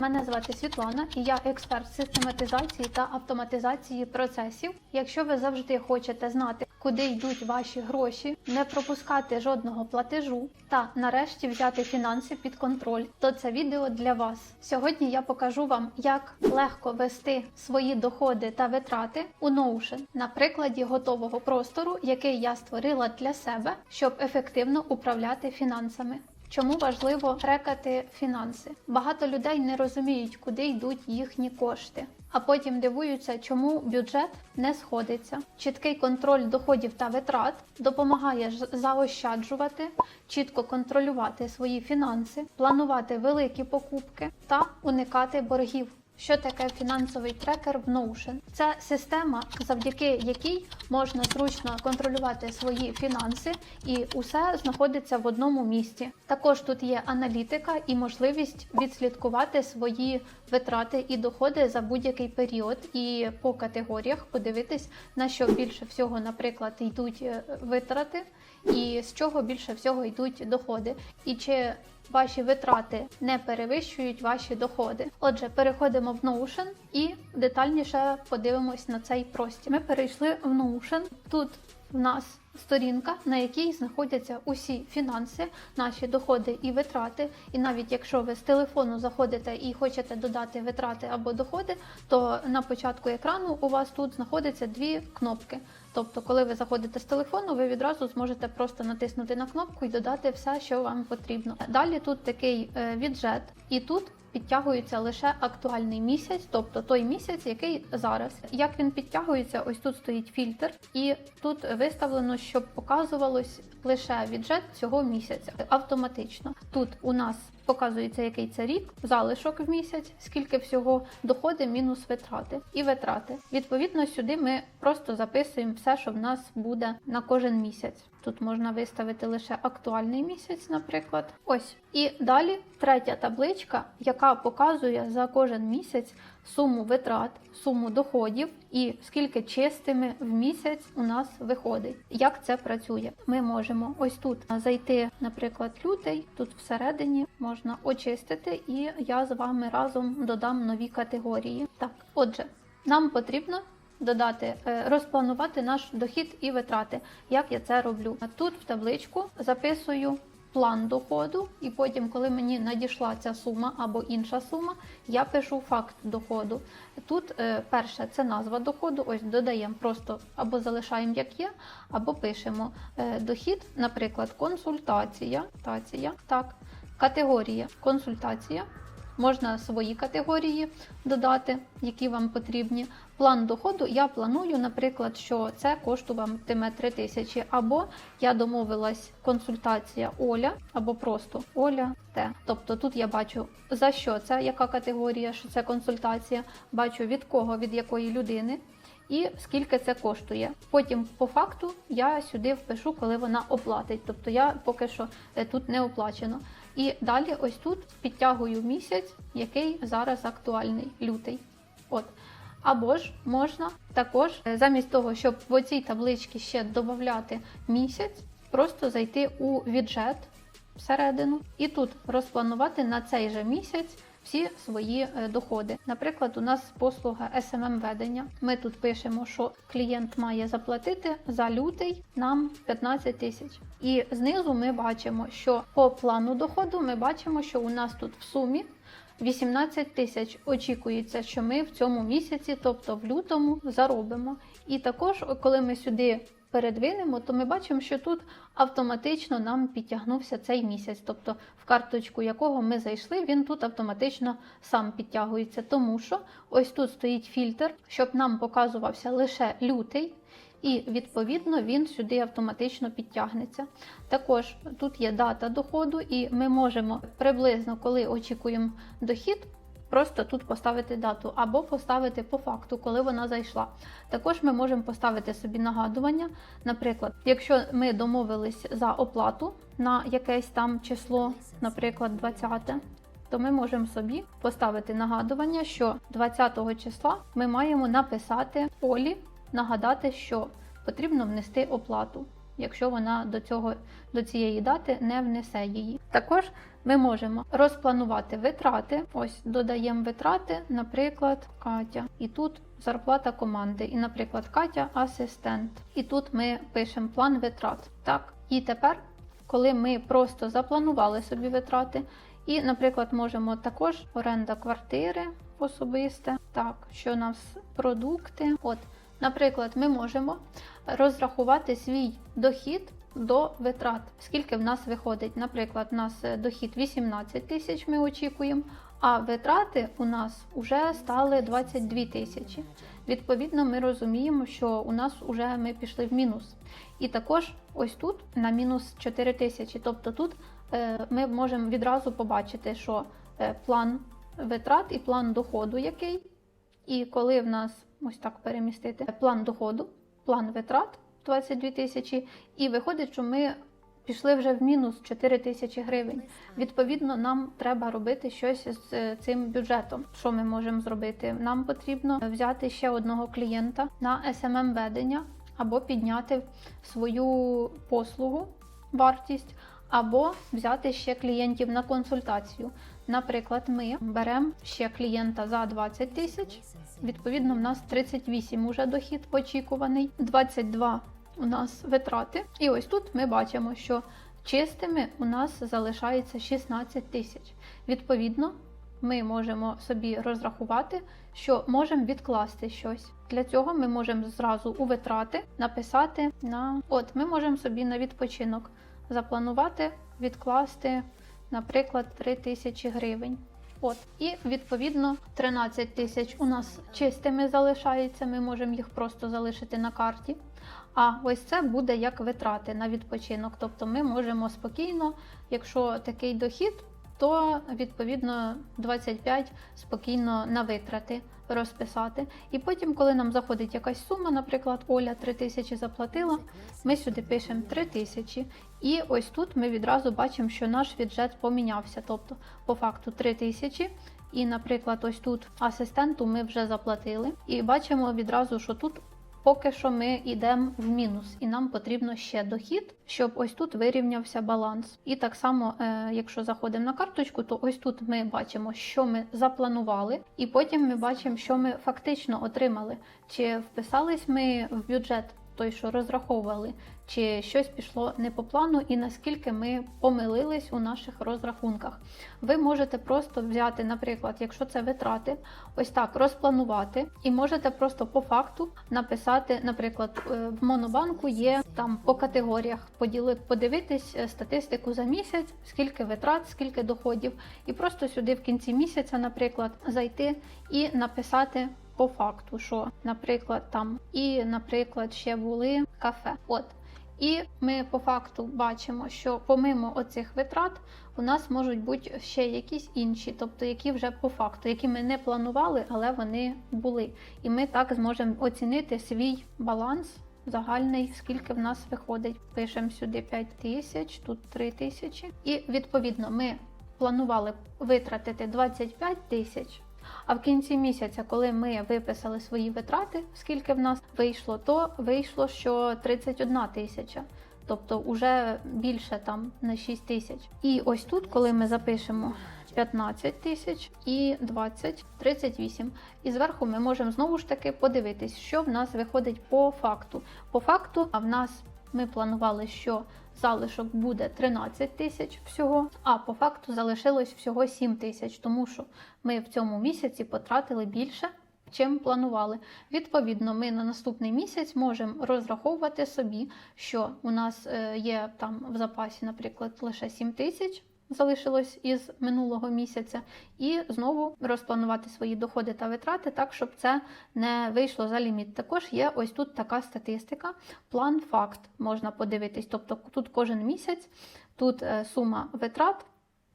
Мене звати Світлана і я експерт систематизації та автоматизації процесів. Якщо ви завжди хочете знати, куди йдуть ваші гроші, не пропускати жодного платежу та нарешті взяти фінанси під контроль, то це відео для вас. Сьогодні я покажу вам, як легко вести свої доходи та витрати у Notion на прикладі готового простору, який я створила для себе, щоб ефективно управляти фінансами. Чому важливо трекати фінанси? Багато людей не розуміють, куди йдуть їхні кошти, а потім дивуються, чому бюджет не сходиться. Чіткий контроль доходів та витрат допомагає заощаджувати, чітко контролювати свої фінанси, планувати великі покупки та уникати боргів. Що таке фінансовий трекер в Notion? Це система, завдяки якій можна зручно контролювати свої фінанси, і усе знаходиться в одному місці. Також тут є аналітика і можливість відслідкувати свої витрати і доходи за будь-який період, і по категоріях подивитись на що більше всього, наприклад, йдуть е, витрати, і з чого більше всього йдуть доходи, і чи ваші витрати не перевищують ваші доходи. Отже, переходимо в Notion і детальніше подивимось на цей простір. Ми перейшли в Notion. Тут в нас сторінка, на якій знаходяться усі фінанси, наші доходи і витрати. І навіть якщо ви з телефону заходите і хочете додати витрати або доходи, то на початку екрану у вас тут знаходяться дві кнопки. Тобто, коли ви заходите з телефону, ви відразу зможете просто натиснути на кнопку і додати все, що вам потрібно. Далі тут такий е, віджет, і тут підтягується лише актуальний місяць, тобто той місяць, який зараз. Як він підтягується, ось тут стоїть фільтр, і тут виставлено, щоб показувалось лише віджет цього місяця автоматично. Тут у нас показується, який це рік, залишок в місяць, скільки всього доходи мінус витрати і витрати. Відповідно, сюди ми просто записуємо все, що в нас буде на кожен місяць. Тут можна виставити лише актуальний місяць, наприклад. Ось. І далі третя табличка, яка показує за кожен місяць суму витрат, суму доходів і скільки чистими в місяць у нас виходить. Як це працює? Ми можемо ось тут зайти, наприклад, лютий, тут всередині можна очистити, і я з вами разом додам нові категорії. Так, отже, нам потрібно додати, е, розпланувати наш дохід і витрати. Як я це роблю? Тут в табличку записую план доходу, і потім, коли мені надійшла ця сума або інша сума, я пишу факт доходу. Тут е, перше це назва доходу. Ось додаємо просто або залишаємо як є, або пишемо е, дохід, наприклад, консультація. Тація, так, категорія консультація. Можна свої категорії додати, які вам потрібні. План доходу я планую, наприклад, що це коштуватиме 3 тисячі, або я домовилась консультація Оля, або просто Оля Т. Тобто тут я бачу за що це, яка категорія, що це консультація, бачу від кого, від якої людини. І скільки це коштує. Потім, по факту, я сюди впишу, коли вона оплатить. Тобто я поки що е, тут не оплачено. І далі, ось тут підтягую місяць, який зараз актуальний, лютий. От. Або ж можна також, е, замість того, щоб в оцій табличці ще додати місяць, просто зайти у віджет всередину і тут розпланувати на цей же місяць всі свої е, доходи. Наприклад, у нас послуга smm ведення. Ми тут пишемо, що клієнт має заплатити за лютий нам 15 тисяч. І знизу ми бачимо, що по плану доходу ми бачимо, що у нас тут в сумі 18 тисяч очікується, що ми в цьому місяці, тобто в лютому, заробимо. І також, коли ми сюди передвинемо, то ми бачимо, що тут автоматично нам підтягнувся цей місяць. Тобто в карточку якого ми зайшли, він тут автоматично сам підтягується, тому що ось тут стоїть фільтр, щоб нам показувався лише лютий. І відповідно він сюди автоматично підтягнеться. Також тут є дата доходу, і ми можемо приблизно, коли очікуємо дохід, просто тут поставити дату або поставити по факту, коли вона зайшла. Також ми можемо поставити собі нагадування. Наприклад, якщо ми домовились за оплату на якесь там число, наприклад, 20. То ми можемо собі поставити нагадування, що 20 числа ми маємо написати Олі, нагадати, що потрібно внести оплату, якщо вона до цього до цієї дати не внесе її. Також ми можемо розпланувати витрати. Ось додаємо витрати, наприклад, Катя. І тут зарплата команди. І, наприклад, Катя асистент. І тут ми пишемо план витрат. Так, і тепер, коли ми просто запланували собі витрати, і, наприклад, можемо також оренда квартири особисте. Так, що у нас продукти. От, наприклад, ми можемо розрахувати свій дохід до витрат. Скільки в нас виходить? Наприклад, у нас е, дохід 18 тисяч ми очікуємо, а витрати у нас вже стали 22 тисячі. Відповідно, ми розуміємо, що у нас вже ми пішли в мінус. І також ось тут на мінус 4 тисячі. Тобто тут е, ми можемо відразу побачити, що е, план витрат і план доходу який. І коли в нас ось так перемістити план доходу, план витрат 22 тисячі, і виходить, що ми пішли вже в мінус 4 тисячі гривень. Відповідно, нам треба робити щось з е, цим бюджетом. Що ми можемо зробити? Нам потрібно взяти ще одного клієнта на SMM ведення або підняти свою послугу, вартість, або взяти ще клієнтів на консультацію. Наприклад, ми беремо ще клієнта за 20 тисяч. Відповідно, в нас 38 уже дохід очікуваний, 22 у нас витрати. І ось тут ми бачимо, що чистими у нас залишається 16 тисяч. Відповідно, ми можемо собі розрахувати, що можемо відкласти щось. Для цього ми можемо зразу у витрати написати на от ми можемо собі на відпочинок запланувати, відкласти, наприклад, 3 тисячі гривень. От, і відповідно 13 тисяч у нас чистими залишається. Ми можемо їх просто залишити на карті. А ось це буде як витрати на відпочинок. Тобто ми можемо спокійно, якщо такий дохід, то відповідно 25 спокійно на витрати розписати. І потім, коли нам заходить якась сума, наприклад, Оля 3 тисячі заплатила, ми сюди пишемо 3 тисячі. І ось тут ми відразу бачимо, що наш бюджет помінявся. Тобто, по факту 3 тисячі. І, наприклад, ось тут асистенту ми вже заплатили. І бачимо відразу, що тут поки що ми йдемо в мінус, і нам потрібно ще дохід, щоб ось тут вирівнявся баланс. І так само, е, якщо заходимо на карточку, то ось тут ми бачимо, що ми запланували, і потім ми бачимо, що ми фактично отримали. Чи вписались ми в бюджет той, що розраховували, чи щось пішло не по плану, і наскільки ми помилились у наших розрахунках. Ви можете просто взяти, наприклад, якщо це витрати, ось так розпланувати, і можете просто по факту написати, наприклад, е, в монобанку є там по категоріях, поділити, подивитись е, статистику за місяць, скільки витрат, скільки доходів, і просто сюди в кінці місяця, наприклад, зайти і написати по факту, що, наприклад, там і, наприклад, ще були кафе. От. І ми по факту бачимо, що помимо оцих витрат у нас можуть бути ще якісь інші, тобто які вже по факту, які ми не планували, але вони були. І ми так зможемо оцінити свій баланс загальний, скільки в нас виходить. Пишемо сюди 5 тисяч, тут 3 тисячі. І відповідно ми планували витратити 25 тисяч. А в кінці місяця, коли ми виписали свої витрати, скільки в нас вийшло, то вийшло, що 31 тисяча. Тобто вже більше там на 6 тисяч. І ось тут, коли ми запишемо 15 тисяч і 20, 38. І зверху ми можемо знову ж таки подивитись, що в нас виходить по факту. По факту, а в нас ми планували, що залишок буде 13 тисяч всього, а по факту залишилось всього 7 тисяч, тому що ми в цьому місяці потратили більше. Чим планували. Відповідно, ми на наступний місяць можемо розраховувати собі, що у нас е, є там в запасі, наприклад, лише 7 тисяч залишилось із минулого місяця, і знову розпланувати свої доходи та витрати так, щоб це не вийшло за ліміт. Також є ось тут така статистика, план факт можна подивитись. Тобто тут кожен місяць, тут е, сума витрат,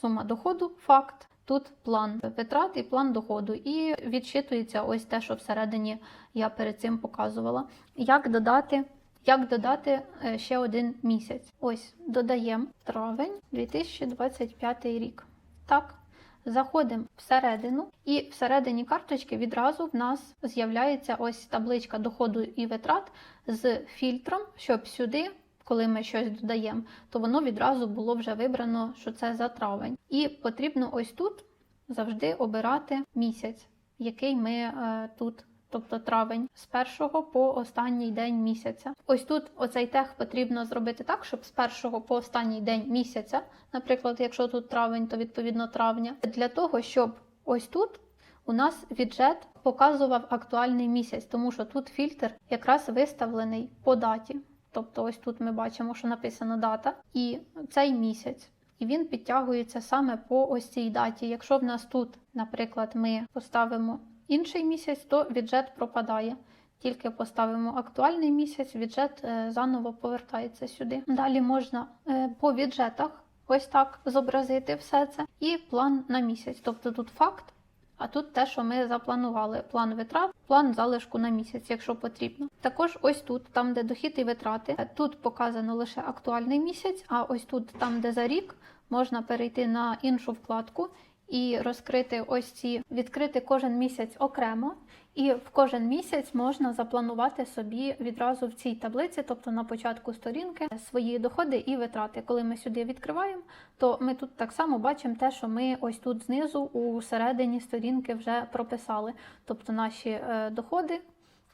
сума доходу, факт. Тут план витрат і план доходу, і відчитується ось те, що всередині я перед цим показувала. Як додати як додати е, ще один місяць? Ось додаємо травень 2025 рік. Так, заходимо всередину, і всередині карточки відразу в нас з'являється ось табличка доходу і витрат з фільтром, щоб сюди коли ми щось додаємо, то воно відразу було вже вибрано, що це за травень. І потрібно ось тут завжди обирати місяць, який ми е, тут. Тобто травень з першого по останній день місяця. Ось тут оцей тег потрібно зробити так, щоб з першого по останній день місяця, наприклад, якщо тут травень, то відповідно травня, для того, щоб ось тут у нас віджет показував актуальний місяць, тому що тут фільтр якраз виставлений по даті. Тобто, ось тут ми бачимо, що написано дата і цей місяць. І він підтягується саме по ось цій даті. Якщо в нас тут, наприклад, ми поставимо інший місяць, то віджет пропадає. Тільки поставимо актуальний місяць, віджет е, заново повертається сюди. Далі можна е, по віджетах ось так зобразити все це. І план на місяць. Тобто тут факт, а тут те, що ми запланували: план витрат, план залишку на місяць, якщо потрібно. Також ось тут, там, де дохід і витрати, е, тут показано лише актуальний місяць, а ось тут, там, де за рік, можна перейти на іншу вкладку і розкрити ось ці, відкрити кожен місяць окремо. І в кожен місяць можна запланувати собі відразу в цій таблиці, тобто на початку сторінки, свої доходи і витрати. Коли ми сюди відкриваємо, то ми тут так само бачимо те, що ми ось тут знизу у середині сторінки вже прописали, тобто наші е, доходи.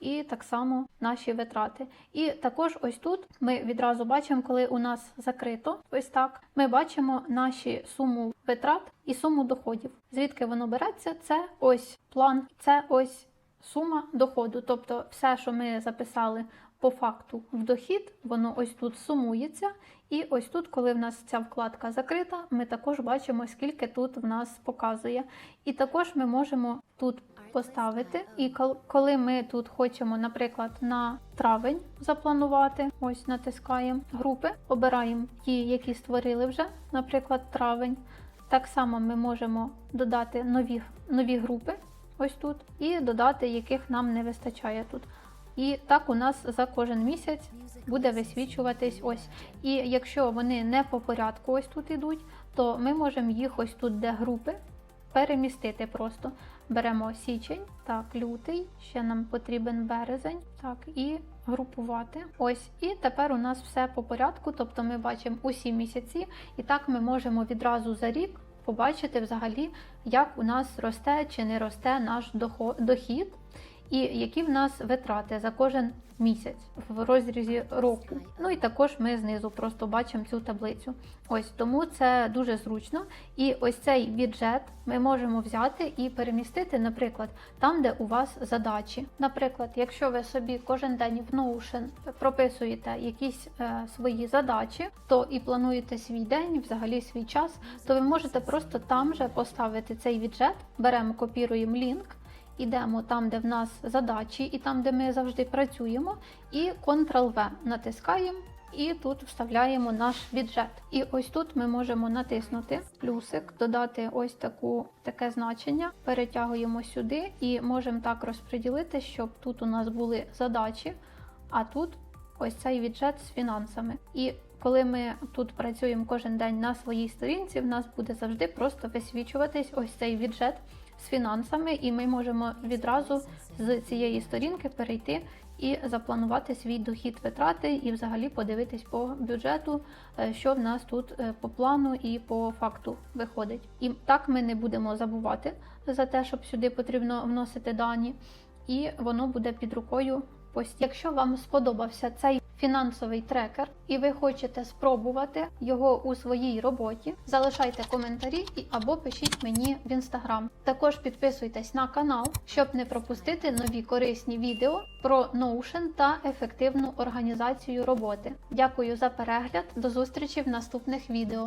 І так само наші витрати. І також ось тут ми відразу бачимо, коли у нас закрито, ось так, ми бачимо наші суму витрат і суму доходів. Звідки воно береться? Це ось план, це ось сума доходу. Тобто все, що ми записали по факту в дохід, воно ось тут сумується. І ось тут, коли в нас ця вкладка закрита, ми також бачимо, скільки тут в нас показує. І також ми можемо тут поставити. І коли ми тут хочемо, наприклад, на травень запланувати, ось натискаємо групи, обираємо ті, які створили вже, наприклад, травень. Так само ми можемо додати нові, нові групи, ось тут, і додати, яких нам не вистачає тут. І так у нас за кожен місяць буде висвічуватись ось. І якщо вони не по порядку ось тут ідуть, то ми можемо їх ось тут, де групи, перемістити просто. Беремо січень, так, лютий, ще нам потрібен березень, так, і групувати. Ось, і тепер у нас все по порядку, тобто ми бачимо усі місяці, і так ми можемо відразу за рік побачити взагалі, як у нас росте чи не росте наш дохід, і які в нас витрати за кожен місяць в розрізі року. Ну і також ми знизу просто бачимо цю таблицю. Ось тому це дуже зручно. І ось цей бюджет ми можемо взяти і перемістити, наприклад, там, де у вас задачі. Наприклад, якщо ви собі кожен день в Notion прописуєте якісь е, свої задачі, то і плануєте свій день, взагалі свій час, то ви можете просто там же поставити цей бюджет, беремо, копіруємо лінк. Ідемо там, де в нас задачі, і там, де ми завжди працюємо, і Ctrl-V натискаємо, і тут вставляємо наш бюджет. І ось тут ми можемо натиснути плюсик, додати ось таку, таке значення, перетягуємо сюди і можемо так розподілити, щоб тут у нас були задачі, а тут ось цей бюджет з фінансами. І коли ми тут працюємо кожен день на своїй сторінці, в нас буде завжди просто висвічуватись ось цей бюджет з фінансами, і ми можемо відразу з цієї сторінки перейти і запланувати свій дохід витрати, і взагалі подивитись по бюджету, е, що в нас тут е, по плану і по факту виходить. І так ми не будемо забувати за те, щоб сюди потрібно вносити дані, і воно буде під рукою постійно. Якщо вам сподобався цей фінансовий трекер, і ви хочете спробувати його у своїй роботі, залишайте коментарі або пишіть мені в інстаграм. Також підписуйтесь на канал, щоб не пропустити нові корисні відео про Notion та ефективну організацію роботи. Дякую за перегляд, до зустрічі в наступних відео.